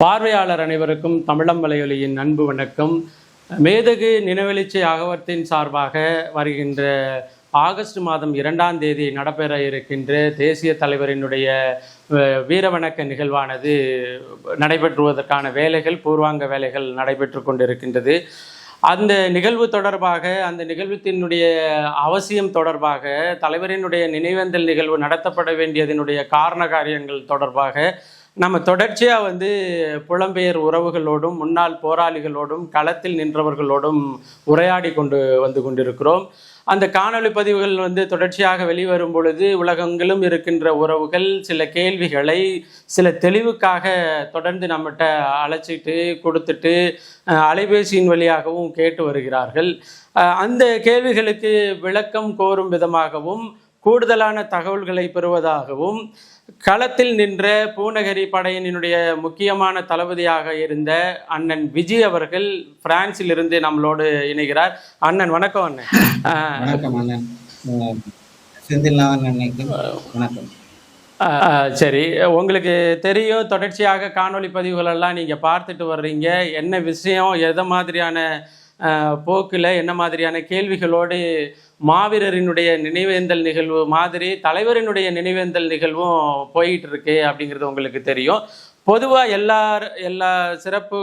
பார்வையாளர் அனைவருக்கும் தமிழம் வலையொலியின் அன்பு வணக்கம். மேதகு நினைவெளிச்சி அகவத்தின் சார்பாக வருகின்ற ஆகஸ்ட் மாதம் இரண்டாம் தேதி நடைபெற இருக்கின்ற தேசிய தலைவரினுடைய வீரவணக்க நிகழ்வானது நடைபெற்றுவதற்கான வேலைகள் பூர்வாங்க வேலைகள் நடைபெற்று கொண்டிருக்கின்றது. அந்த நிகழ்வு தொடர்பாக அந்த நிகழ்வத்தினுடைய அவசியம் தொடர்பாக தலைவரினுடைய நினைவேந்தல் நிகழ்வு நடத்தப்பட வேண்டியதனுடைய காரண காரியங்கள் தொடர்பாக நம்ம தொடர்ச்சியாக வந்து புலம்பெயர் உறவுகளோடும் முன்னாள் போராளிகளோடும் களத்தில் நின்றவர்களோடும் உரையாடி கொண்டு வந்து கொண்டிருக்கிறோம். அந்த காணொளி பதிவுகள் வந்து தொடர்ச்சியாக வெளிவரும் பொழுது உலகங்களும் இருக்கின்ற உறவுகள் சில கேள்விகளை சில தெளிவுக்காக தொடர்ந்து நம்மகிட்ட அழைச்சிட்டு கொடுத்துட்டு அலைபேசியின் வழியாகவும் கேட்டு வருகிறார்கள். அந்த கேள்விகளுக்கு விளக்கம் கோரும் விதமாகவும் கூடுதலான தகவல்களை பெறுவதாகவும் களத்தில் நின்ற பூநகரி படையினுடைய முக்கியமான தளபதியாக இருந்த அண்ணன் விஜய் அவர்கள் பிரான்சில் இருந்து நம்மளோடு இணைகிறார். அண்ணன் வணக்கம் அண்ணன் வணக்கம் அண்ணன் சரி. உங்களுக்கு தெரியும் தொடர்ச்சியாக காணொளி பதிவுகள் எல்லாம் நீங்கள் பார்த்துட்டு வர்றீங்க. என்ன விஷயம் எதை மாதிரியான போக்கில் என்ன மாதிரியான கேள்விகளோடு மாவீரரினுடைய நினைவேந்தல் நிகழ்வு மாதிரி தலைவரினுடைய நினைவேந்தல் நிகழ்வும் போயிட்டு இருக்கு அப்படிங்கிறது உங்களுக்கு தெரியும். பொதுவாக எல்லா எல்லா சிறப்பு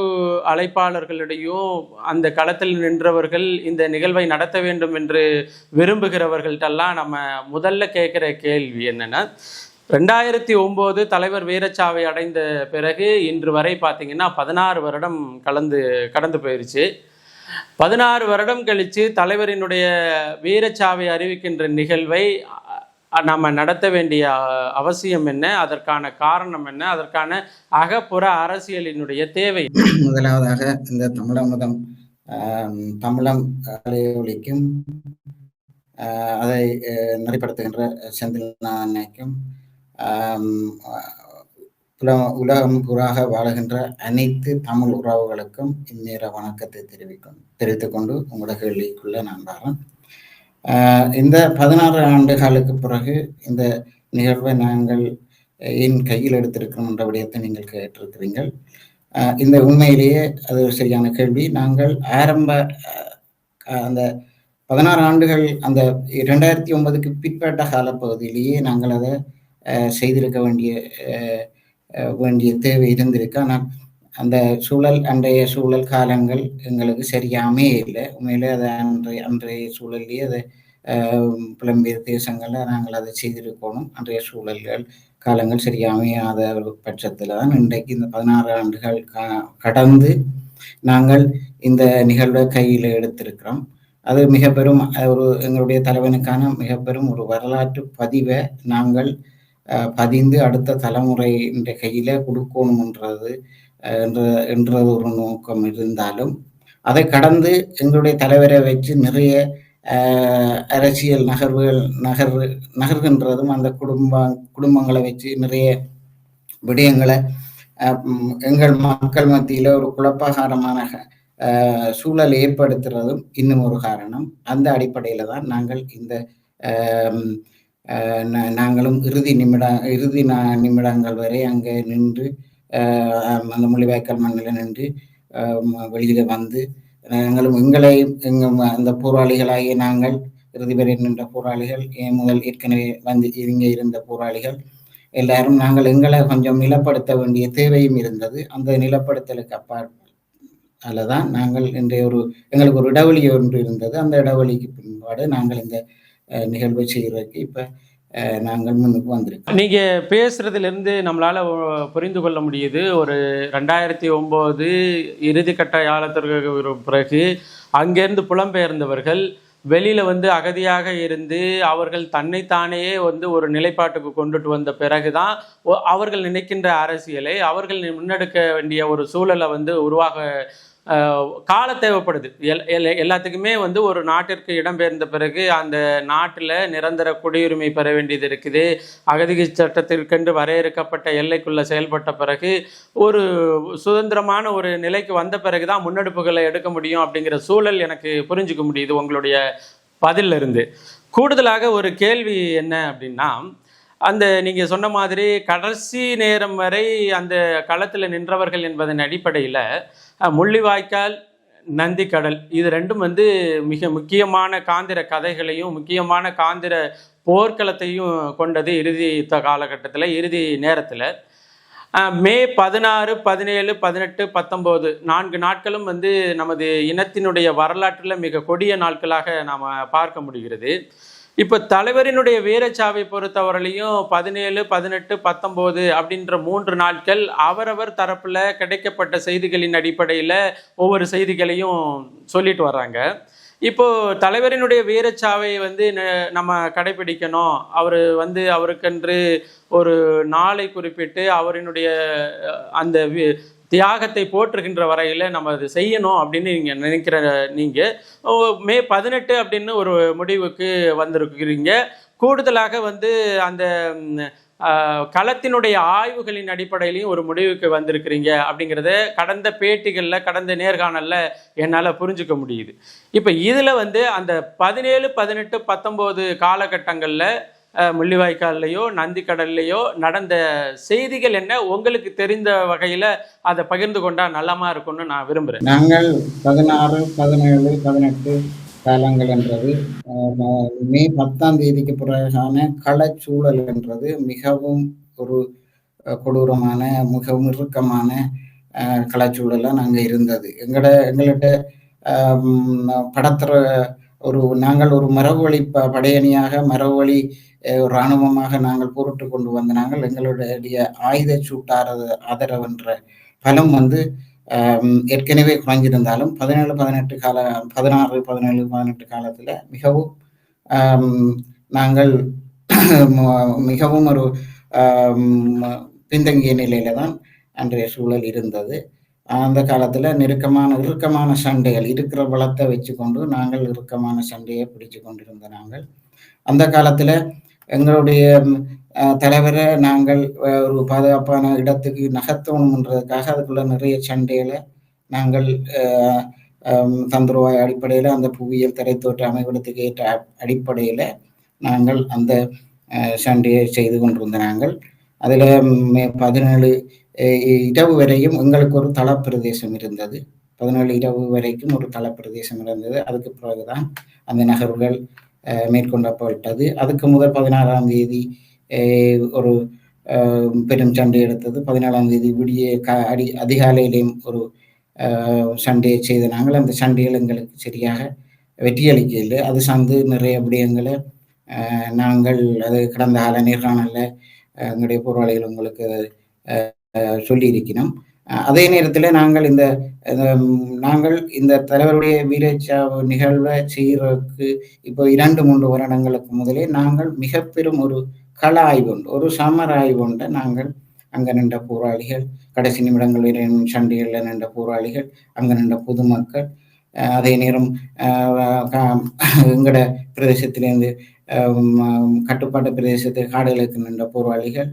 அழைப்பாளர்களிடையும் அந்த களத்தில் நின்றவர்கள் இந்த நிகழ்வை நடத்த வேண்டும் என்று விரும்புகிறவர்கள்ட்டெல்லாம் நம்ம முதல்ல கேட்குற கேள்வி என்னென்னா ரெண்டாயிரத்தி ஒம்போது தலைவர் வீரச்சாவை அடைந்த பிறகு இன்று வரை பார்த்திங்கன்னா பதினாறு வருடம் கலந்து கடந்து போயிருச்சு. பதினாறு வருடம் கழித்து தலைவரினுடைய வீரச்சாவை அறிவிக்கின்ற நிகழ்வை அ- நம்ம நடத்த வேண்டிய அவசியம் என்ன? அதற்கான காரணம் என்ன? அதற்கான அகப்புற அரசியலினுடைய தேவை. முதலாவதாக இந்த தமிழமுதம் தமிழம் அலையொலிக்கும் ஆஹ், அதை நடைபடுத்துகின்ற நெறிப்படுத்துகின்ற செந்தில்நாதன் அன்னைக்கும் ஆம், உலகம் புறாக வாழுகின்ற அனைத்து தமிழ் உறவுகளுக்கும் இந்நேர வணக்கத்தை தெரிவிக்கும் தெரிவித்துக் கொண்டு உங்களோட கேள்விக்குள்ள நான் வரேன் ஆஹ் இந்த பதினாறு ஆண்டுகளுக்கு பிறகு இந்த நிகழ்வை நாங்கள் என் கையில் எடுத்திருக்கிறோம் என்ற விடயத்தை நீங்கள் கேட்டிருக்கிறீங்க இந்த உண்மையிலேயே அது ஒரு சரியான கேள்வி. நாங்கள் ஆரம்ப அந்த பதினாறு ஆண்டுகள் அந்த இரண்டாயிரத்தி ஒன்பதுக்கு பிற்பட்ட காலப்பகுதியிலேயே நாங்கள் அதை ஆஹ் செய்திருக்க வேண்டிய வேண்டிய தேவை இருந்திருக்கு. ஆனால் அந்த சூழல் அன்றைய சூழல் காலங்கள் எங்களுக்கு சரியாமே இல்லை. உண்மையிலே அதை அன்றைய அன்றைய சூழல்லையே அதை ஆஹ் புலம்பெயர் தேசங்களில் நாங்கள் அதை செய்திருக்கணும். அன்றைய சூழல்கள் காலங்கள் சரியாமையாத ஒரு பட்சத்தில் தான் இன்றைக்கு இந்த பதினாறு ஆண்டுகள் க- கடந்து நாங்கள் இந்த நிகழ்வை கையில் எடுத்திருக்கிறோம். அது மிக பெரும் ஒரு எங்களுடைய தலைவனுக்கான மிக பெரும் ஒரு வரலாற்று பதிவை நாங்கள் பதிந்து அடுத்த தலைமுறை என்ற கையில கொடுக்கணும்ன்றது என்ற ஒரு நோக்கம் இருந்தாலும் அதை கடந்து எங்களுடைய தலைவரை வச்சு நிறைய அரசியல் நகர்வுகள் நகர் நகர்கின்றதும் அந்த குடும்ப குடும்பங்களை வச்சு நிறைய விடயங்களை எங்கள் மக்கள் மத்தியில ஒரு குழப்பகாரமான சூழல் ஏற்படுத்துறதும் இன்னும் ஒரு காரணம். அந்த அடிப்படையில தான் நாங்கள் இந்த நாங்களும் இறுதி நிமிட இறுதி நா- நிமிடங்கள் வரை அங்கே நின்று அந்த முள்ளிவாய்க்கால் மண்ணில் நின்று வெளியில் வெளியில வந்து நாங்களும் எங்களை எங்கள் அந்த போராளிகளாகிய நாங்கள் இறுதி வரை நின்ற போராளிகள் என் முதல் ஏற்கனவே வந்து இங்கே இருந்த போராளிகள் எல்லாரும் நாங்கள் எங்களை கொஞ்சம் நிலப்படுத்த வேண்டிய தேவையும் இருந்தது. அந்த நிலப்படுத்தலுக்கு அப்பால் தான் நாங்கள் இன்றைய ஒரு எங்களுக்கு ஒரு இடைவெளி ஒன்று இருந்தது. அந்த இடைவெளிக்கு பின்பாடு நாங்கள் இந்த நிகழ்வை செய்கிறதுக்கு இப்போ நாங்கள் முன்னுக்கு வந்திருக்கோம். நீங்கள் பேசுகிறதுலேருந்து நம்மளால் புரிந்து கொள்ள முடியுது. ஒரு ரெண்டாயிரத்தி ஒம்போது இறுதிக்கட்ட காலத்திற்கு பிறகு அங்கேருந்து புலம்பெயர்ந்தவர்கள் வெளியில் வந்து அகதியாக இருந்து அவர்கள் தன்னைத்தானே வந்து ஒரு நிலைப்பாட்டுக்கு கொண்டுட்டு வந்த பிறகுதான் ஒ- அவர்கள் நினைக்கின்ற அரசியலை அவர்கள் முன்னெடுக்க வேண்டிய ஒரு சூழலை வந்து உருவாக கால காலம் தேவைப்படுது. எல்- எல்- எல்லாத்துக்குமே வந்து ஒரு நாட்டிற்கு இடம்பெயர்ந்த பிறகு அந்த நாட்டில் நிரந்தர குடியுரிமை பெற வேண்டியது இருக்குது. அகதி சட்டத்திற்கென்று வரையறுக்கப்பட்ட எல்லைக்குள்ளே செயல்பட்ட பிறகு ஒரு சுதந்திரமான ஒரு நிலைக்கு வந்த பிறகு தான் முன்னெடுப்புகளை எடுக்க முடியும் அப்படிங்கிற சூழல் எனக்கு புரிஞ்சுக்க முடியுது உங்களுடைய பதிலிருந்து. கூடுதலாக ஒரு கேள்வி என்ன அப்படின்னா அந்த நீங்கள் சொன்ன மாதிரி கடைசி நேரம் வரை அந்த களத்தில் நின்றவர்கள் என்பதன் அடிப்படையில் முள்ளிவாய்க்கால் நந்திக்கடல். இது ரெண்டும் வந்து மிக முக்கியமான காந்திர கதைகளையும் முக்கியமான காந்திர போர்க்களத்தையும் கொண்டது இறுதி காலகட்டத்தில் இறுதி நேரத்தில். மே பதினாறு பதினேழு பதினெட்டு பத்தொம்போது நான்கு நாட்களும் வந்து நமது இனத்தினுடைய வரலாற்றில் மிக கொடிய நாட்களாக நாம் பார்க்க முடிகிறது. இப்போ தலைவரினுடைய வீரச்சாவை பொறுத்தவரையிலையும் பதினேழு பதினெட்டு பத்தொம்போது அப்படின்ற மூன்று நாட்கள் அவரவர் தரப்பில் கிடைக்கப்பட்ட செய்திகளின் அடிப்படையில் ஒவ்வொரு செய்திகளையும் சொல்லிட்டு வர்றாங்க. இப்போது தலைவரினுடைய வீரச்சாவை வந்து ந- நம்ம கடைபிடிக்கணும். அவர் வந்து அவருக்கென்று ஒரு நாளை குறிப்பிட்டு அவரினுடைய அந்த வி- தியாகத்தை போற்றுகின்ற வரையில் நம்ம அது செய்யணும் அப்படின்னு நீங்கள் நினைக்கிற நீங்கள் மே பதினெட்டு அப்படின்னு ஒரு முடிவுக்கு வந்திருக்கிறீங்க. கூடுதலாக வந்து அந்த களத்தினுடைய ஆய்வுகளின் அடிப்படையிலையும் ஒரு முடிவுக்கு வந்திருக்கிறீங்க அப்படிங்கிறத கடந்த பேட்டிகளில் கடந்த நேர்காணலில் என்னால் புரிஞ்சுக்க முடியுது. இப்போ இதில் வந்து அந்த பதினேழு பதினெட்டு பத்தொம்போது காலகட்டங்களில் முள்ளிவாய்க்கால்லையோ நந்திக்கடல்லையோ நடந்த செய்திகள் என்ன? உங்களுக்கு தெரிந்த வகையில் அதை பகிர்ந்து கொண்டால் நல்லமா இருக்கும்னு நான் விரும்புகிறேன் நாங்கள் பதினாறு பதினேழு பதினெட்டு காலங்கள் என்றது மே பத்தாம் தேதிக்கு பிறகான களச்சூழல் என்றது மிகவும் ஒரு கொடூரமான மிகவும் இறுக்கமான களச்சூழலாக நாங்கள் இருந்தது. எங்களோட எங்கள்கிட்ட படத்துற ஒரு நாங்கள் ஒரு மரபுவழி ப படையணியாக மரபுவழி அஹ், இராணுவமாக நாங்கள் பொருட்டு கொண்டு வந்த நாங்கள் எங்களுடைய ஆயுத சூட்டார ஆதரவென்ற பலம் வந்து ஏற்கனவே குறைஞ்சிருந்தாலும் பதினேழு பதினெட்டு கால பதினாறு பதினேழு பதினெட்டு காலத்தில் மிகவும் நாங்கள் மிகவும் ஒரு பின்தங்கிய நிலையில தான் அன்றைய சூழல் இருந்தது. அந்த காலத்தில் நெருக்கமான இறுக்கமான சண்டைகள் இருக்கிற பலத்தை வச்சுக்கொண்டு நாங்கள் இறுக்கமான சண்டையை பிடிச்சு கொண்டிருந்த நாங்கள். அந்த காலத்தில் எங்களுடைய தலைவரை நாங்கள் ஒரு பாதுகாப்பான இடத்துக்கு நகர்த்தணுன்றதுக்காக அதுக்குள்ள நிறைய சண்டைகளை நாங்கள் தந்துருவாய் அடிப்படையில் அந்த புவியியல் திரைத்தோற்ற அமைவிடத்துக்கு ஏற்ற அடிப்படையில் நாங்கள் அந்த சண்டையை செய்து கொண்டிருந்த நாங்கள். அதில் பதினேழு இரவு வரையும் எங்களுக்கு ஒரு தளப்பிரதேசம் இருந்தது. பதினேழு இரவு வரைக்கும் ஒரு தளப்பிரதேசம் இருந்தது. அதுக்கு பிறகுதான் அந்த நகர்வுகள் மேற்கொள்ளப்பட்டது. அதுக்கு முதல் பதினாறாம் தேதி ஒரு பெரும் சண்டை எடுத்தது. பதினாலாம் தேதி விடிய க அடி அதிகாலையிலேயும் ஒரு சண்டையை செய்த நாங்கள் அந்த சண்டைகள் எங்களுக்கு சரியாக வெற்றியளிக்கவில்லை அது சார்ந்து நிறைய விடயங்களை நாங்கள் அது கடந்த கால நேர்காணலில் எங்களுடைய போராளிகள் உங்களுக்கு சொல்லியிருக்கிறோம். அதே நேரத்தில் நாங்கள் இந்த நாங்கள் இந்த தலைவருடைய வீரச்சா நிகழ்வை செய்கிறதுக்கு இப்போ இரண்டு மூன்று வருடங்களுக்கு முதலே நாங்கள் மிக பெரும் ஒரு கள ஆய்வுண்டு ஒரு சமர் ஆய்வுண்டு நாங்கள் அங்கே நின்ற போராளிகள் கடைசி நிமிடங்களில் சண்டிகளில் சண்டைகளில் நின்ற போராளிகள் அங்கே நின்ற பொதுமக்கள் அதே நேரம் அஹ், எங்கட பிரதேசத்திலேருந்து கட்டுப்பாட்டு பிரதேசத்து காடுகளுக்கு நின்ற போராளிகள்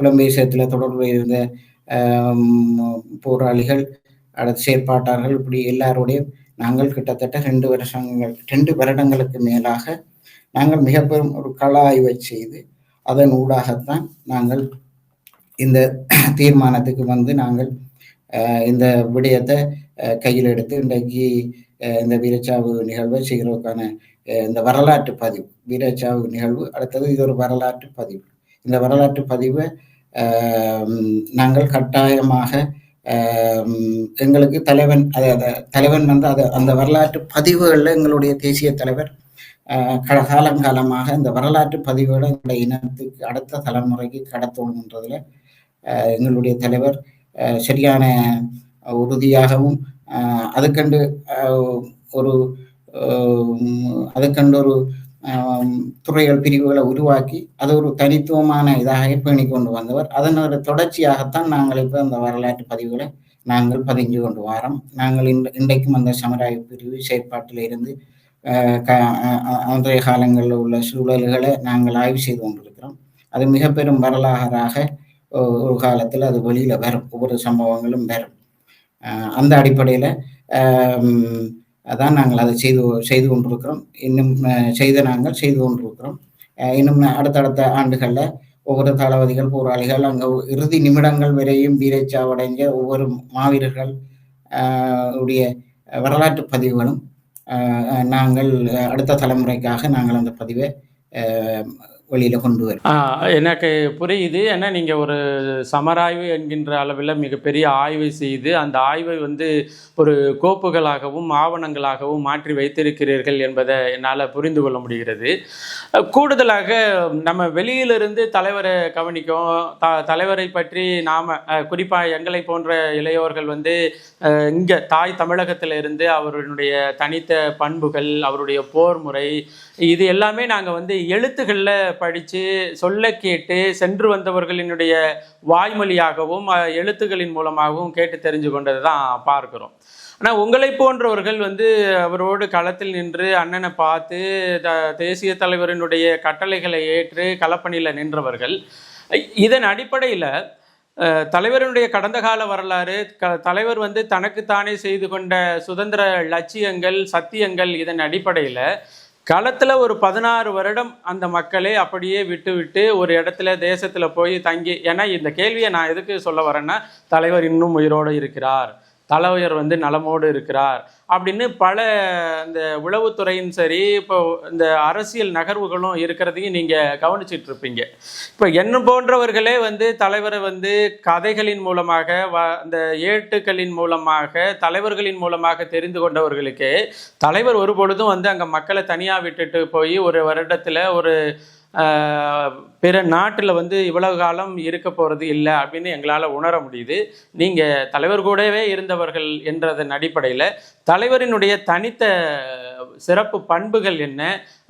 புலம்பேசத்தில் தொடர்பு இருந்த போராளிகள் அடுத்து செயற்பாட்டாளர்கள் இப்படி எல்லாரோடையும் நாங்கள் கிட்டத்தட்ட ரெண்டு வருஷங்கள் ரெண்டு வருடங்களுக்கு மேலாக நாங்கள் மிக பெரும் ஒரு கள ஆய்வை செய்து அதன் ஊடாகத்தான் நாங்கள் இந்த தீர்மானத்துக்கு வந்து நாங்கள் இந்த விடயத்தை கையில் எடுத்து இன்றைக்கு இந்த வீரச்சாவு நிகழ்வை செய்கிறதுக்கான இந்த வரலாற்று பதிவு வீரச்சாவு நிகழ்வு அடுத்தது இது ஒரு வரலாற்று பதிவு. இந்த வரலாற்று பதிவை நாங்கள் கட்டாயமாக எங்களுக்கு தலைவன் அதை தலைவன் வந்து அது அந்த வரலாற்று பதிவுகளில் எங்களுடைய தேசிய தலைவர் க காலங்காலமாக இந்த வரலாற்று பதிவுகளை எங்களுடைய இனத்துக்கு அடுத்த தலைமுறைக்கு கடத்தணுன்றதுல எங்களுடைய தலைவர் சரியான உறுதியாகவும் அதுக்கண்டு ஒரு அதுக்கண்டு ஒரு துறைகள் பிரிவுகளை உருவாக்கி அது ஒரு தனித்துவமான இதாக பேணி கொண்டு வந்தவர். அதனோட தொடர்ச்சியாகத்தான் நாங்கள் இப்போ அந்த வரலாற்று பதிவுகளை நாங்கள் பதிஞ்சு கொண்டு வரோம். நாங்கள் இன்று இன்றைக்கும் அந்த சமுதாய பிரிவு செயற்பாட்டில் இருந்து அன்றைய காலங்களில் உள்ள சூழல்களை நாங்கள் ஆய்வு செய்து கொண்டிருக்கிறோம். அது மிக பெரும் வரலாறாக ஒரு காலத்தில் அது வெளியில் வரும். ஒவ்வொரு சம்பவங்களும் வரும். அந்த அடிப்படையில் அதான் நாங்கள் அதை செய்து செய்து கொண்டிருக்கிறோம். இன்னும் செய்த நாங்கள் செய்து கொண்டிருக்கிறோம். இன்னும் அடுத்தடுத்த ஆண்டுகளில் ஒவ்வொரு தளபதிகள் போராளிகள் அங்கே இறுதி நிமிடங்கள் வரையும் வீரச்சாவடைஞ்ச ஒவ்வொரு மாவீரர்கள் உடைய வரலாற்று பதிவுகளும் நாங்கள் அடுத்த தலைமுறைக்காக நாங்கள் அந்த பதிவை வழியில் கொண்டு வரும். எனக்கு புரியுது. ஏன்னா நீங்கள் ஒரு சமராய்வு என்கின்ற அளவில் மிகப்பெரிய ஆய்வை செய்து அந்த ஆய்வை வந்து ஒரு கோப்புகளாகவும் ஆவணங்களாகவும் மாற்றி வைத்திருக்கிறீர்கள் என்பதை என்னால் புரிந்து கொள்ள முடிகிறது. கூடுதலாக நம்ம வெளியிலிருந்து தலைவரை கவனிக்கும் த தலைவரை பற்றி நாம் குறிப்பாக எங்களை போன்ற இளையோர்கள் வந்து இங்கே தாய் தமிழகத்தில் இருந்து அவருடைய தனித்த பண்புகள் அவருடைய போர் முறை இது எல்லாமே நாங்கள் வந்து எழுத்துக்களில் படித்து சொல்ல கேட்டு சென்று வந்தவர்களினுடைய வாய்மொழியாகவும் எழுத்துக்களின் மூலமாகவும் கேட்டு தெரிஞ்சு கொண்டது தான் பார்க்குறோம். ஆனால் உங்களை போன்றவர்கள் வந்து அவரோடு களத்தில் நின்று அண்ணனை பார்த்து த- தேசிய தலைவரினுடைய கட்டளைகளை ஏற்று களப்பணியில் நின்றவர்கள் இதன் அடிப்படையில் தலைவருடைய தலைவரினுடைய கடந்த கால வரலாறு க தலைவர் வந்து தனக்குத்தானே செய்து கொண்ட சுதந்திர லட்சியங்கள் சத்தியங்கள் இதன் அடிப்படையில் களத்தில் ஒரு பதினாறு வருடம் அந்த மக்களை அப்படியே விட்டுவிட்டு ஒரு இடத்துல தேசத்தில் போய் தங்கி ஏன்னா இந்த கேள்வியை நான் எதுக்கு சொல்ல வரேன்னா தலைவர் இன்னும் உயிரோடு இருக்கிறார். தலைவர் வந்து நலமோடு இருக்கிறார். அப்படின்னு பல இந்த உளவுத்துறையும் சரி இப்போ இந்த அரசியல் நகர்வுகளும் இருக்கிறதையும் நீங்கள் கவனிச்சிட்டு இருப்பீங்க இப்போ என்ன போன்றவர்களே வந்து தலைவரை வந்து கதைகளின் மூலமாக வ அந்த ஏட்டுக்களின் மூலமாக தலைவர்களின் மூலமாக தெரிந்து கொண்டவர்களுக்கு தலைவர் ஒரு பொழுதும் வந்து அங்கே மக்களை தனியாக விட்டுட்டு போய் ஒரு வருடத்தில் ஒரு பிற நாட்டில் வந்து இவ்வளவு காலம் இருக்க போகிறது இல்லை அப்படின்னு எங்களால் உணர முடியுது. நீங்கள் தலைவர் கூடவே இருந்தவர்கள் என்றதன் அடிப்படையில் தலைவரினுடைய தனித்த சிறப்பு பண்புகள் என்ன?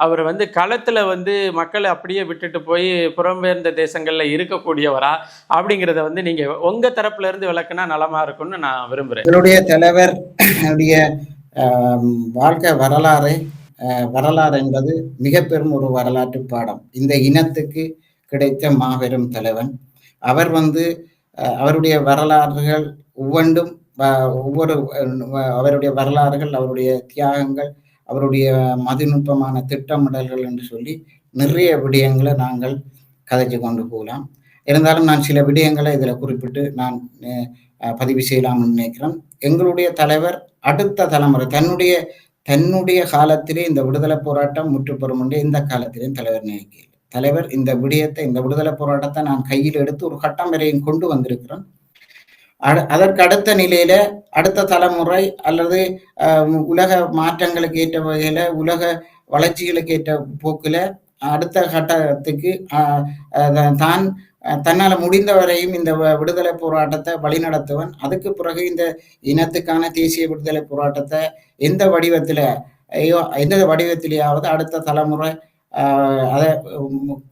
அவர் வந்து களத்தில் வந்து மக்களை அப்படியே விட்டுட்டு போய் புறம்பெயர்ந்த தேசங்களில் இருக்கக்கூடியவரா? அப்படிங்கிறத வந்து நீங்கள் உங்கள் தரப்புல இருந்து விளக்குனா நலமா இருக்கும்னு நான் விரும்புகிறேன் என்னுடைய தலைவர் வாழ்க்கை வரலாறு வரலாறு என்பது மிக பெரும் ஒரு வரலாற்று பாடம். இந்த இனத்துக்கு கிடைத்த மாபெரும் தலைவன். அவர் வந்து அவருடைய வரலாறுகள் ஒவ்வொன்றும் ஒவ்வொரு அவருடைய வரலாறுகள் அவருடைய தியாகங்கள் அவருடைய மதிநுட்பமான திட்டமிடல்கள் என்று சொல்லி நிறைய விடயங்களை நாங்கள் கதைச்சு கொண்டு போகலாம். இருந்தாலும் நான் சில விடயங்களை இதில் குறிப்பிட்டு நான் பதிவு செய்யலாம்னு நினைக்கிறேன். எங்களுடைய தலைவர் அடுத்த தலைமுறை தன்னுடைய தன்னுடைய காலத்திலே இந்த விடுதலை போராட்டம் முற்றுப்பெறும் என்று இந்த காலத்திலேயும் தலைவர் நினைக்கல தலைவர் இந்த விடயத்தை இந்த விடுதலை போராட்டத்தை நான் கையில் எடுத்து ஒரு கட்டம் வரையும் கொண்டு வந்திருக்கிறேன் அட- அதற்கு அடுத்த நிலையில அடுத்த தலைமுறை அல்லது உலக மாற்றங்களுக்கு ஏற்ற வகையில உலக வளர்ச்சிகளுக்கு ஏற்ற போக்குல அடுத்த கட்டத்துக்கு தான் தன்னால முடிந்தவரையும் இந்த வ- விடுதலை போராட்டத்தை வழிநடத்துவன். அதுக்கு பிறகு இந்த இனத்துக்கான தேசிய விடுதலை போராட்டத்தை எந்த வடிவத்தில் ஐயோ எந்த வடிவத்திலேயாவது அடுத்த தலைமுறை அதை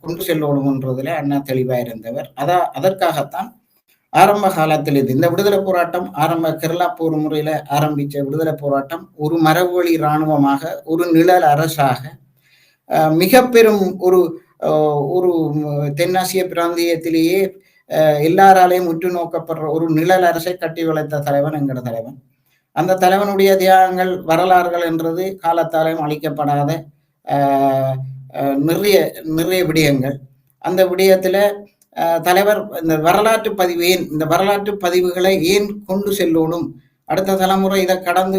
கொண்டு செல்லணுன்றதுல அண்ணா தெளிவா இருந்தவர். அதா அதற்காகத்தான் ஆரம்ப காலத்தில் இது இந்த விடுதலை போராட்டம் ஆரம்ப கேரளா போர் முறையில ஆரம்பிச்ச விடுதலை போராட்டம் ஒரு மரபுவழி இராணுவமாக ஒரு நிழல் அரசாக மிக பெரும் ஒரு ஒரு தென்னாசிய பிராந்தியத்திலேயே எல்லாராலையும் உற்று நோக்கப்படுற ஒரு நிழல் அரசை கட்டி வளைத்த தலைவன் எங்கட தலைவன். அந்த தலைவனுடைய தியாகங்கள் வரலாறுகள் என்றது காலத்தாலையும் அழிக்கப்படாத நிறைய நிறைய விடயங்கள். அந்த விடயத்துல தலைவர் இந்த வரலாற்று பதிவு ஏன் இந்த வரலாற்று பதிவுகளை ஏன் கொண்டு செல்லணும்? அடுத்த தலைமுறை இதை கடந்து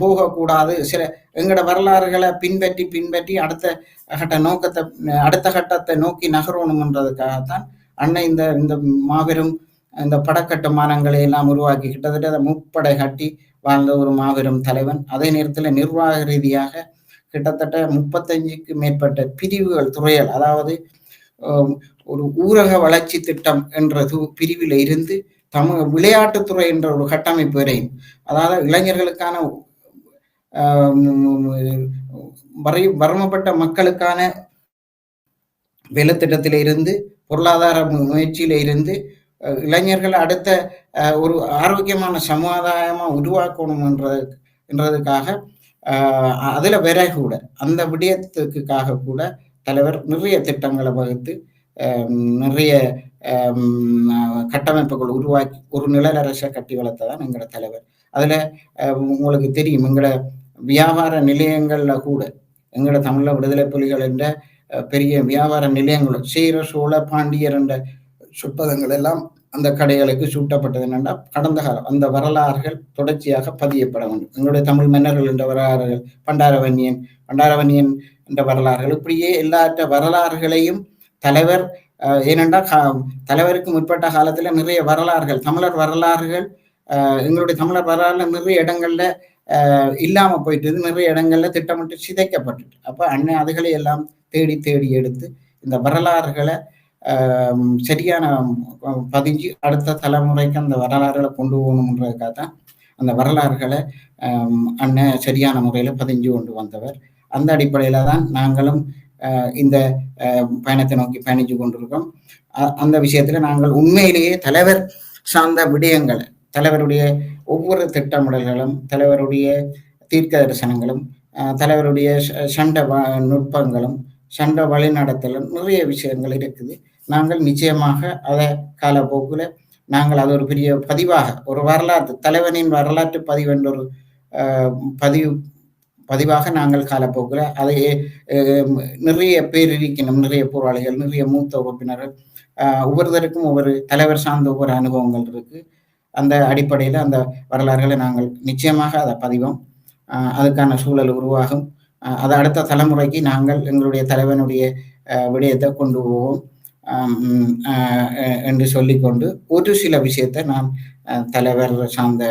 போகக்கூடாது. சில எங்களோட வரலாறுகளை பின்பற்றி பின்பற்றி அடுத்த கட்ட நோக்கத்தை அடுத்த கட்டத்தை நோக்கி நகரணும்ன்றதுக்காகத்தான் அன்னை இந்த இந்த மாபெரும் இந்த படக்கட்டுமானங்களை எல்லாம் உருவாக்கி கிட்டத்தட்ட அதை முப்படை கட்டி வாழ்ந்த ஒரு மாபெரும் தலைவன். அதே நேரத்தில் நிர்வாக ரீதியாக கிட்டத்தட்ட முப்பத்தஞ்சுக்கு மேற்பட்ட பிரிவுகள் துறைகள் அதாவது ஒரு ஊரக வளர்ச்சி திட்டம் என்ற பிரிவில் இருந்து தமிழ் விளையாட்டுத்துறை என்ற ஒரு கட்டமைப்பு வரையும் அதாவது இளைஞர்களுக்கான வரை வறுமப்பட்ட மக்களுக்கான வேலைத்திட்டத்தில இருந்து பொருளாதார மு- முயற்சியில இருந்து இளைஞர்கள் அடுத்த ஒரு ஆரோக்கியமான சமுதாயமா உருவாக்கணும் என்றது என்றதுக்காக அதில் அதுல வர கூட அந்த விடயத்துக்காக கூட தலைவர் நிறைய திட்டங்களை வகுத்து நிறைய கட்டமைப்புகள் உருவாக்கி ஒரு நிழல் கட்டி வளர்த்ததான் எங்களோட தலைவர். அதில் உங்களுக்கு தெரியும் எங்களோட வியாபார நிலையங்களில் கூட எங்களோட தமிழ விடுதலை புலிகள் என்ற பெரிய வியாபார நிலையங்கள் சேர சோழ பாண்டியர் என்ற சொற்பதங்கள் எல்லாம் அந்த கடைகளுக்கு சூட்டப்பட்டது என்னென்னா கடந்த காலம் அந்த வரலாறுகள் தொடர்ச்சியாக பதியப்பட வேண்டும். எங்களுடைய தமிழ் மன்னர்கள் என்ற வரலாறுகள் பண்டாரவன்னியன் பண்டாரவன்னியன் என்ற வரலாறுகள் இப்படியே எல்லாற்ற வரலாறுகளையும் தலைவர் ஏனென்றால் தலைவருக்கு முற்பட்ட காலத்துல நிறைய வரலாறுகள் தமிழர் வரலாறுகள் எங்களுடைய தமிழர் வரலாறுல நிறைய இடங்கள்ல இல்லாம போயிட்டு நிறைய இடங்கள்ல திட்டமிட்டு சிதைக்கப்பட்டுட்டு. அப்ப அண்ணன் அதுகளை எல்லாம் தேடி தேடி எடுத்து இந்த வரலாறுகளை சரியான பதிஞ்சு அடுத்த தலைமுறைக்கு அந்த வரலாறுகளை கொண்டு போகணுன்றதுக்காக தான் அந்த வரலாறுகளை அண்ணன் சரியான முறையில் பதிஞ்சு கொண்டு வந்தவர். அந்த அடிப்படையில் தான் நாங்களும் இந்த பயணத்தை நோக்கி பயணித்து கொண்டிருக்கோம். அ- அந்த விஷயத்தில் நாங்கள் உண்மையிலேயே தலைவர் சார்ந்த விடயங்களை தலைவருடைய ஒவ்வொரு திட்டமிடல்களும் தலைவருடைய தீர்க்க தரிசனங்களும் தலைவருடைய ச- சண்டை நுட்பங்களும் சண்டை வழிநடத்தலும் நிறைய விஷயங்கள் இருக்குது. நாங்கள் நிச்சயமாக அதை காலப்போக்கில் நாங்கள் அது ஒரு பெரிய பதிவாக ஒரு வரலாற்று தலைவனின் வரலாற்று பதிவு என்ற ஒரு பதிவு பதிவாக நாங்கள் காலப்போக்கில் அதை நிறைய பேர் இருக்கணும் நிறைய போராளிகள் நிறைய மூத்த உறுப்பினர்கள் ஒவ்வொருத்தருக்கும் ஒவ்வொரு தலைவர் சார்ந்த ஒவ்வொரு அனுபவங்கள் இருக்குது அந்த அடிப்படையில் அந்த வரலாறுகளை நாங்கள் நிச்சயமாக அதை பதிவோம். அதுக்கான சூழல் உருவாகும். அதை அடுத்த தலைமுறைக்கு நாங்கள் எங்களுடைய தலைவனுடைய விடயத்தை கொண்டு போவோம். என்று சொல்லிக்கொண்டு ஒரு சில விஷயத்தை நான் தலைவர் சார்ந்த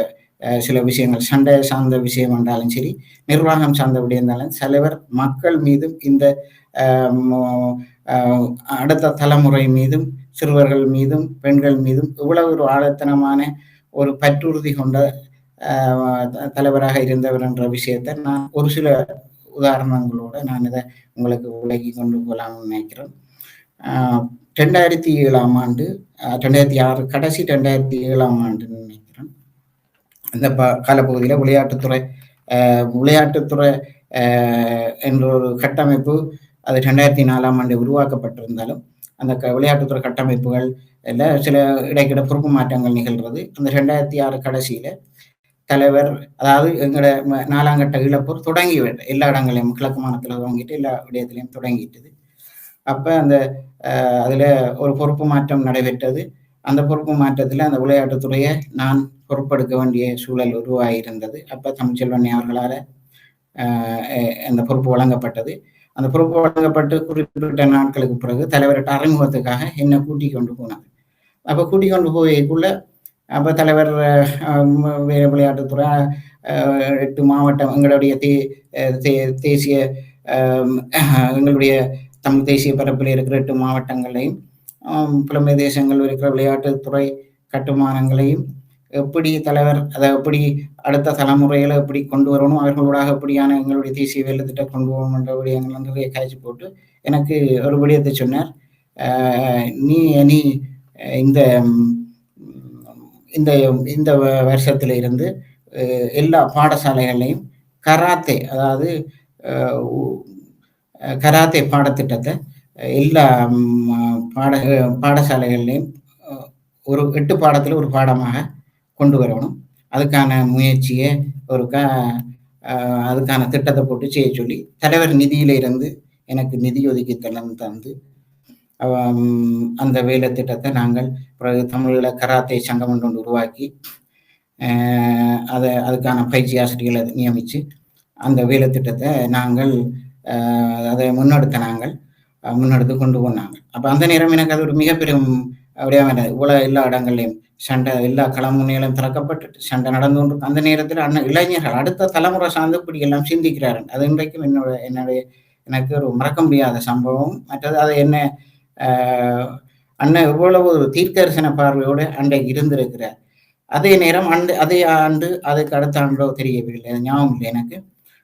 சில விஷயங்கள் சண்டை சார்ந்த விஷயம் என்றாலும் சரி நிர்வாகம் சார்ந்த இருந்தாலும் சிலவர் மக்கள் மீதும் இந்த ஆஹ், ஆஹ், அடுத்த தலைமுறை மீதும் சிறுவர்கள் மீதும் பெண்கள் மீதும் இவ்வளவு ஒரு ஆழத்தனமான ஒரு பற்றுறுதி கொண்ட த- தலைவராக இருந்தவர் என்ற விஷயத்தை நான் ஒரு சில உதாரணங்களோட நான் இதை உங்களுக்கு விலகி கொண்டு போகலாம்னு நினைக்கிறேன். ஆஹ், ரெண்டாயிரத்தி ஏழாம் ஆண்டு ரெண்டாயிரத்தி ஆறு கடைசி ரெண்டாயிரத்தி ஏழாம் ஆண்டுன்னு நினைக்கிறேன். இந்த ப காலப்பகுதியில் விளையாட்டுத்துறை விளையாட்டுத்துறை என்ற ஒரு கட்டமைப்பு அது ரெண்டாயிரத்தி நாலாம் ஆண்டு உருவாக்கப்பட்டிருந்தாலும் அந்த க விளையாட்டுத்துறை கட்டமைப்புகள் எல்லாம் சில இடைக்கிட பொறுப்பு மாற்றங்கள் நிகழ்கிறது அந்த ரெண்டாயிரத்தி ஆறு கடைசியில் தலைவர் அதாவது எங்களோட நாலாங்கட்ட நாலாம் கட்ட இழப்போர் தொடங்கி விட்ட எல்லா இடங்களையும் கிழக்கு மாநிலத்தில் தொடங்கிட்டு எல்லா விடயத்திலையும் தொடங்கிட்டது. அப்போ அந்த அதில் ஒரு பொறுப்பு மாற்றம் நடைபெற்றது. அந்த பொறுப்பு மாற்றத்தில் அந்த விளையாட்டுத்துறையை நான் பொறுப்பெடுக்க வேண்டிய சூழல் உருவாகியிருந்தது அப்போ தமிழ்ச்செல்வன் அவர்களால் அந்த பொறுப்பு வழங்கப்பட்டது. அந்த பொறுப்பு வழங்கப்பட்டு குறிப்பிட்ட நாட்களுக்கு பிறகு தலைவர்கிட்ட அறிமுகத்துக்காக என்னை கூட்டி கொண்டு போனாங்க அப்போ கூட்டி கொண்டு போய்க்குள்ள அப்போ தலைவர் விளையாட்டுத்துறை எட்டு மாவட்டம் எங்களுடைய தே தே- தேசிய எங்களுடைய தமிழ் தேசிய பரப்பில் இருக்கிற எட்டு மாவட்டங்களையும் புலமை தேசங்கள் இருக்கிற விளையாட்டுத்துறை கட்டுமானங்களையும் எப்படி தலைவர் அதை எப்படி அடுத்த தலைமுறைகளை எப்படி கொண்டு வரணும் அவர்களோடாக எப்படியான எங்களுடைய தேசிய வேலை திட்டம் கொண்டு வரணும் என்ற விடயங்கள் நிறைய காய்ச்சி போட்டு எனக்கு ஒரு விடயத்தை சொன்னார். நீ நீ இந்த இந்த இந்த வ- வருஷத்துல இருந்து எல்லா பாடசாலைகளையும் கராத்தே அதாவது கராத்தே பாடத்திட்டத்தை எல்லா பாட பாடசாலைகள்லையும் ஒரு எட்டு பாடத்தில் ஒரு பாடமாக கொண்டு வரணும். அதுக்கான முயற்சியை ஒரு க அதுக்கான திட்டத்தை போட்டு செய்ய சொல்லி தலைவர் நிதியிலிருந்து எனக்கு நிதி ஒதுக்கி தளம் தந்து அந்த வேலை திட்டத்தை நாங்கள் பிறகு தமிழில் கராத்தே சங்கம் ஒன்று உருவாக்கி அதை அதுக்கான பயிற்சி ஆசிரியர்களை நியமித்து அந்த வேலை திட்டத்தை நாங்கள் அதை முன்னெடுத்த நாங்கள் முன்னெடுத்து கொண்டு போனாங்க. அப்போ அந்த நேரம் எனக்கு அது ஒரு மிகப்பெரிய அப்படியே இவ்வளோ எல்லா இடங்கள்லையும் சண்டை எல்லா களமுனையிலும் திறக்கப்பட்டு சண்டை நடந்து கொண்டு அந்த நேரத்தில் அண்ணன் இளைஞர்கள் அடுத்த தலைமுறை சார்ந்து இப்படி எல்லாம் சிந்திக்கிறார்கள். அது இன்றைக்கும் என்னோட என்னுடைய எனக்கு ஒரு மறக்க முடியாத சம்பவம். மற்றது அது என்ன அண்ணன் எவ்வளவு ஒரு தீர்க்கரசன பார்வையோடு அன்றைக்கு இருந்திருக்கிறார். அதே நேரம் அண்டு அதே ஆண்டு அதுக்கு அடுத்த ஆண்டோ தெரியவில்லை. ஞாபகம் இல்லை எனக்கு.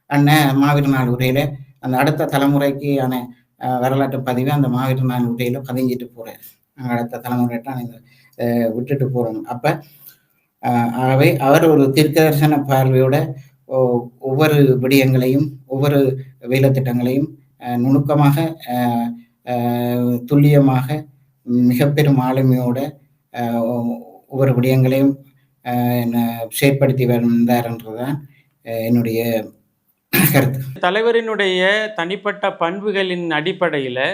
அண்ணன் மாவீர நாள் உரையில அந்த அடுத்த தலைமுறைக்கு ஆன வரலாற்று பதிவை அந்த மாவீர நான் உடையில பதிஞ்சிட்டு போகிறேன் அடுத்த தலைமுறைகிட்ட நாங்க, விட்டுட்டு போறோம். அப்ப ஆகவே அவர் ஒரு தீர்க்கதரிசன பார்வையோட ஒ- ஒவ்வொரு விடயங்களையும் ஒவ்வொரு வேலை திட்டங்களையும் நுணுக்கமாக துல்லியமாக மிக பெரும் ஆளுமையோட ஒவ்வொரு விடயங்களையும் என்ன செயற்படுத்தி வந்தார் என்றுதான் என்னுடைய கருத்து. தலைவரினுடைய தனிப்பட்ட பண்புகளின் அடிப்படையில்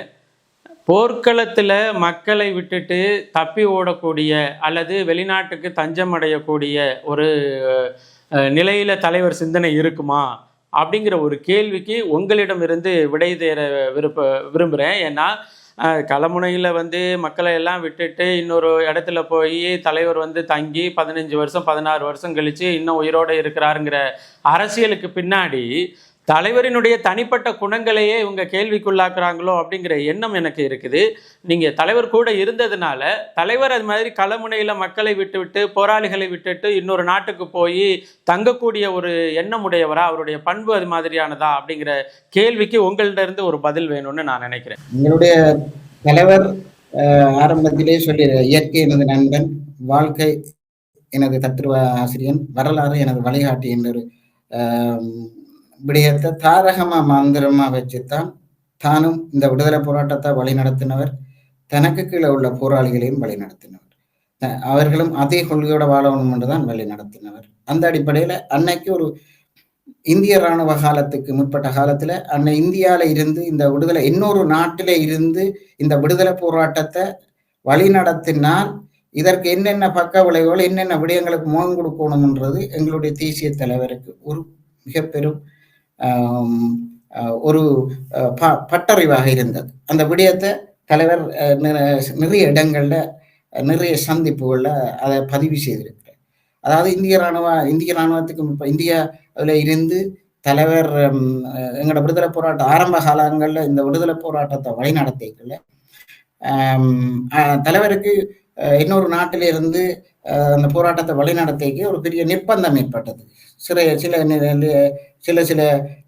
போர்க்களத்தில் மக்களை விட்டுட்டு தப்பி ஓடக்கூடிய அல்லது வெளிநாட்டுக்கு தஞ்சம் அடையக்கூடிய ஒரு நிலையில் நிலையில தலைவர் சிந்தனை இருக்குமா? அப்படிங்கிற ஒரு கேள்விக்கு உங்களிடமிருந்து விடை தேர விருப்ப விரும்புகிறேன் ஏன்னா கலமுனையில் வந்து மக்களை எல்லாம் விட்டுட்டு இன்னொரு இடத்துல போய் தலைவர் வந்து தங்கி பதினஞ்சு வருஷம் பதினாறு வருஷம் கழித்து இன்னும் உயிரோடு இருக்கிறாருங்கிற அரசியலுக்கு பின்னாடி தலைவரினுடைய தனிப்பட்ட குணங்களையே இவங்க கேள்விக்குள்ளாக்குறாங்களோ அப்படிங்கிற எண்ணம் எனக்கு இருக்குது. நீங்கள் தலைவர் கூட இருந்ததுனால தலைவர் அது மாதிரி களமுனையில் மக்களை விட்டுவிட்டு போராளிகளை விட்டுட்டு இன்னொரு நாட்டுக்கு போய் தங்கக்கூடிய ஒரு எண்ணம் உடையவரா அவருடைய பண்பு அது மாதிரியானதா அப்படிங்கிற கேள்விக்கு உங்கள்கிட்ட இருந்து ஒரு பதில் வேணும்னு நான் நினைக்கிறேன். எங்களுடைய தலைவர் ஆரம்பத்திலே சொல்லி இயற்கை எனது நண்பன் வாழ்க்கை எனது தத்துவ ஆசிரியன் வரலாறு எனது வழிகாட்டி என்றொரு விடயத்தை தாரகமா மந்திரமா வச்சுத்தான் தானும் இந்த விடுதலை போராட்டத்தை வழிநடத்தினவர் தனக்கு கீழே உள்ள போராளிகளையும் வழிநடத்தினவர் அவர்களும் அதே கொள்கையோட வாழணும் என்றுதான் வழி நடத்தினவர். அந்த அடிப்படையில அன்னைக்கு ஒரு இந்திய ராணுவ காலத்துக்கு முற்பட்ட காலத்துல அன்னை இந்தியால இருந்து இந்த விடுதலை இன்னொரு நாட்டில இருந்து இந்த விடுதலை போராட்டத்தை வழி நடத்தினால் இதற்கு என்னென்ன பக்க விளைவுகள் என்னென்ன விடயங்களுக்கு முகம் கொடுக்கணும்ன்றது எங்களுடைய தேசிய தலைவருக்கு ஒரு மிக பெரும் ஒரு ப- பட்டறிவாக இருந்தது. அந்த விடயத்தை தலைவர் நிறைய இடங்கள்ல நிறைய சந்திப்புகளில் அதை பதிவு செய்திருக்கிறார். அதாவது இந்திய ராணுவ இந்திய ராணுவத்துக்கு இந்தியாவில் இருந்து தலைவர் எங்களோட விடுதலை போராட்டம் ஆரம்ப காலங்களில் இந்த விடுதலை போராட்டத்தை வழிநடத்திக்கல தலைவருக்கு இன்னொரு நாட்டிலிருந்து அந்த போராட்டத்தை வழிநடத்திக்கு ஒரு பெரிய நிர்பந்தம் ஏற்பட்டது. சில சில சில சில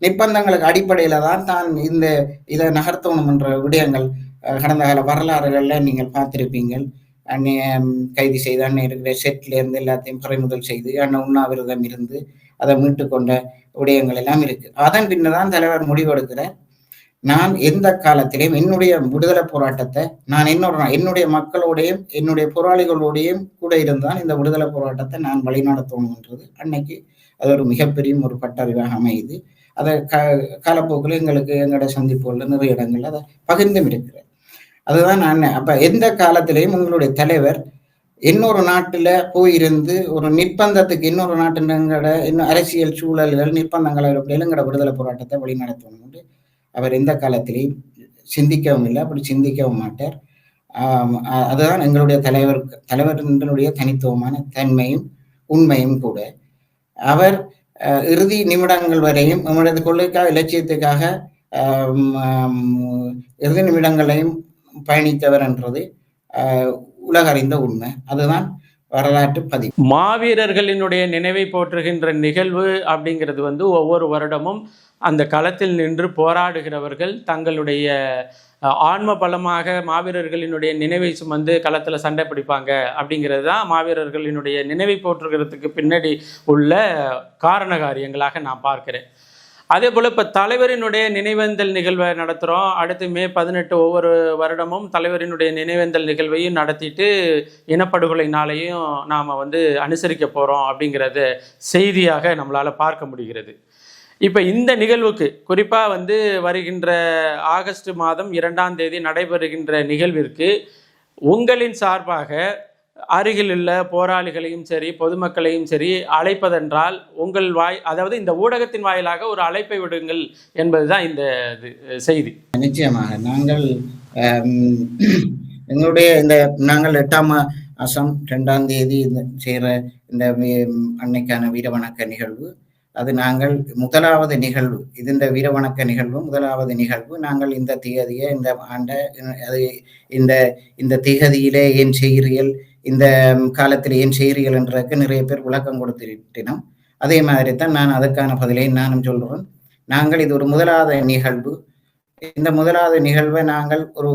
நிர்பந்தங்களுக்கு அடிப்படையில தான் தான் இந்த இதை நகர்த்தணும் என்ற விடயங்கள் கடந்த கால வரலாறுகள்ல நீங்கள் பார்த்திருப்பீங்க. அன்னைய கைது செய்து அன்னை இருக்கிற செட்ல இருந்து எல்லாத்தையும் பறிமுதல் செய்து அன்னை உண்ணாவிரதம் இருந்து அதை மீட்டு கொண்ட விடயங்கள் எல்லாம் இருக்கு. அதன் பின்னர் தான் தலைவர் முடிவெடுக்கிறார் நான் எந்த காலத்திலையும் என்னுடைய விடுதலை போராட்டத்தை நான் என்னோட என்னுடைய மக்களோடையும் என்னுடைய போராளிகளோடையும் கூட இருந்தால் இந்த விடுதலை போராட்டத்தை நான் வழிநடத்தணுன்றது அன்னைக்கு அது ஒரு மிகப்பெரிய ஒரு பட்டறிவாக அமையுது. அதை க காலப்போக்கில் எங்களுக்கு எங்களோட சந்திப்புகளில் நிறைய இடங்கள்ல அதை பகிர்ந்தும் இருக்கிறேன். அதுதான் நான் அப்ப எந்த காலத்திலையும் உங்களுடைய தலைவர் இன்னொரு நாட்டில் போயிருந்து ஒரு நிர்பந்தத்துக்கு இன்னொரு நாட்டுங்களோட இன்னும் அரசியல் சூழல்கள் நிர்பந்தங்கள் அடிப்படையில் எங்களோட விடுதலை போராட்டத்தை வழிநடத்தணும் அவர் எந்த காலத்திலையும் சிந்திக்கவும் இல்லை அப்படி சிந்திக்கவும் மாட்டார். அதுதான் எங்களுடைய தலைவர் தலைவர்களுடைய தனித்துவமான தன்மையும் உண்மையும் கூட. அவர் இறுதி நிமிடங்கள் வரையும் நம்மளது கொள்கைக்காக இலட்சியத்துக்காக இறுதி நிமிடங்களையும் பயணித்தவர் என்றது உலகறிந்த உலக அறிந்த உண்மை. அதுதான் வரலாற்று பதிவு. மாவீரர்களினுடைய நினைவை போற்றுகின்ற நிகழ்வு அப்படிங்கிறது வந்து ஒவ்வொரு வருடமும் அந்த களத்தில் நின்று போராடுகிறவர்கள் தங்களுடைய ஆன்ம பலமாக மாவீரர்களினுடைய நினைவை சுமந்து களத்தில் சண்டை பிடிப்பாங்க. அப்படிங்கிறது தான் மாவீரர்களினுடைய நினைவை போற்றுகிறதுக்கு பின்னாடி உள்ள காரண காரியங்களாக நான் பார்க்கிறேன். அதே போல் இப்போ தலைவரினுடைய நினைவேந்தல் நிகழ்வை நடத்துகிறோம் அடுத்து மே பதினெட்டு ஒவ்வொரு வருடமும் தலைவரினுடைய நினைவேந்தல் நிகழ்வையும் நடத்திட்டு இனப்படுகொலை நாளையும் நாம் வந்து அனுசரிக்க போகிறோம் அப்படிங்கிறத செய்தியாக நம்மளால் பார்க்க முடிகிறது. இப்போ இந்த நிகழ்வுக்கு குறிப்பாக வந்து வருகின்ற ஆகஸ்ட் மாதம் இரண்டாம் தேதி நடைபெறுகின்ற நிகழ்விற்கு உங்களின் சார்பாக அருகில் உள்ள போராளிகளையும் சரி பொதுமக்களையும் சரி அழைப்பதென்றால் உங்கள் வாய் அதாவது இந்த ஊடகத்தின் வாயிலாக ஒரு அழைப்பை விடுங்கள் என்பதுதான் இந்த இது, செய்தி. நிச்சயமாக. நாங்கள் எங்களுடைய இந்த நாங்கள் எட்டாம் அசம் ரெண்டாம் தேதி இந்த செய்கிற இந்த அன்னைக்கான அன்னைக்கான வீரவணக்க நிகழ்வு. அது நாங்கள் முதலாவது நிகழ்வு. இது இந்த வீரவணக்க நிகழ்வு முதலாவது நிகழ்வு. நாங்கள் இந்த திகதியை இந்த ஆண்ட அது இந்த இந்த திகதியிலே ஏன் செய்கிறீர்கள் இந்த காலத்தில் ஏன் செய்கிறீர்கள் என்றதுக்கு நிறைய பேர் விளக்கம் கொடுத்துட்டினோம் அதே மாதிரி தான் நான் அதற்கான பதிலை நானும் சொல்கிறேன் நாங்கள் இது ஒரு முதலாவது நிகழ்வு. இந்த முதலாவது நிகழ்வை நாங்கள் ஒரு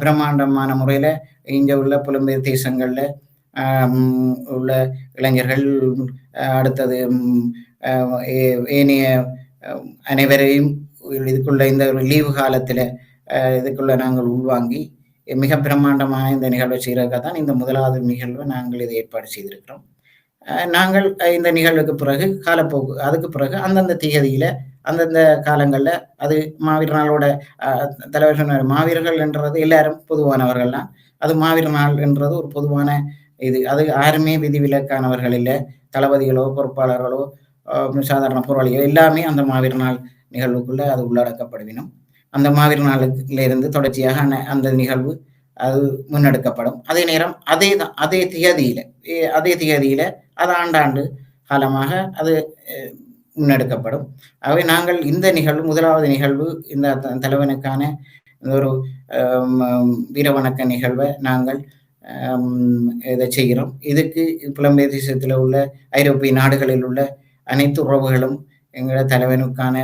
பிரம்மாண்டமான முறையில் இங்கே உள்ள புலம்பெயர் தேசங்களில் உள்ள இளைஞர்கள் அடுத்தது ஏனைய அனைவரையும் இதுக்குள்ள இந்த ஒரு லீவு காலத்துல இதுக்குள்ள நாங்கள் உள்வாங்கி மிக பிரம்மாண்டமான இந்த நிகழ்வை செய்கிறதுக்காக தான் இந்த முதலாவது நிகழ்வை நாங்கள் இதை ஏற்பாடு செய்திருக்கிறோம். நாங்கள் இந்த நிகழ்வுக்கு பிறகு காலப்போக்கு அதுக்கு பிறகு அந்தந்த திகதியில அந்தந்த காலங்களில் அது மாவீர நாளோட தலைவர் சொன்னார் மாவீரர்கள் என்றது எல்லாரும் பொதுவானவர்கள் தான் அது மாவீர நாள் என்றது ஒரு பொதுவான இது. அது யாருமே விதிவிலக்கானவர்கள் இல்லை. தளபதிகளோ பொறுப்பாளர்களோ சாதாரண போராளிகள் எல்லாமே அந்த மாவீர நாள் நிகழ்வுக்குள்ளே அது உள்ளடக்கப்படுவினும். அந்த மாவீர நாளுல தொடர்ச்சியாக அந்த நிகழ்வு அது முன்னெடுக்கப்படும். அதே நேரம் அதே தான் அதே திகதியில் அதே திகதியில் அது ஆண்டாண்டு காலமாக அது முன்னெடுக்கப்படும். ஆகவே நாங்கள் இந்த நிகழ்வு முதலாவது நிகழ்வு இந்த தலைவனுக்கான இந்த ஒரு வீரவணக்க நிகழ்வை நாங்கள் இதை செய்கிறோம். இதுக்கு புலம்பெயர் தேசத்தில் உள்ள ஐரோப்பிய நாடுகளில் உள்ள அனைத்து உறவுகளும் எங்களோட தலைவனுக்கான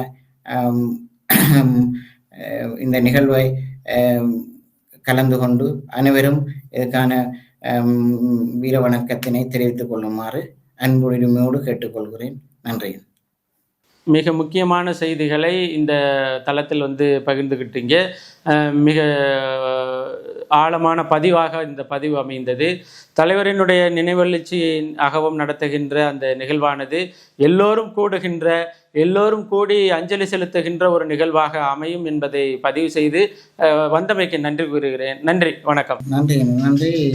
இந்த நிகழ்வை கலந்து கொண்டு அனைவரும் இதற்கான வீர வணக்கத்தினை தெரிவித்துக் கொள்ளுமாறு அன்புரிமையோடு கேட்டுக்கொள்கிறேன். நன்றி. மிக முக்கியமான செய்திகளை இந்த தளத்தில் வந்து பகிர்ந்துக்கிட்டீங்க மிக ஆழமான பதிவாக இந்த பதிவு அமைந்தது. தலைவரினுடைய நினைவெழுச்சியின் அகவும் நடத்துகின்ற அந்த நிகழ்வானது எல்லோரும் கூடுகின்ற எல்லோரும் கூடி அஞ்சலி செலுத்துகின்ற ஒரு நிகழ்வாக அமையும் என்பதை பதிவு செய்து வந்தமைக்கு நன்றி கூறுகிறேன். நன்றி வணக்கம். நன்றி நன்றி.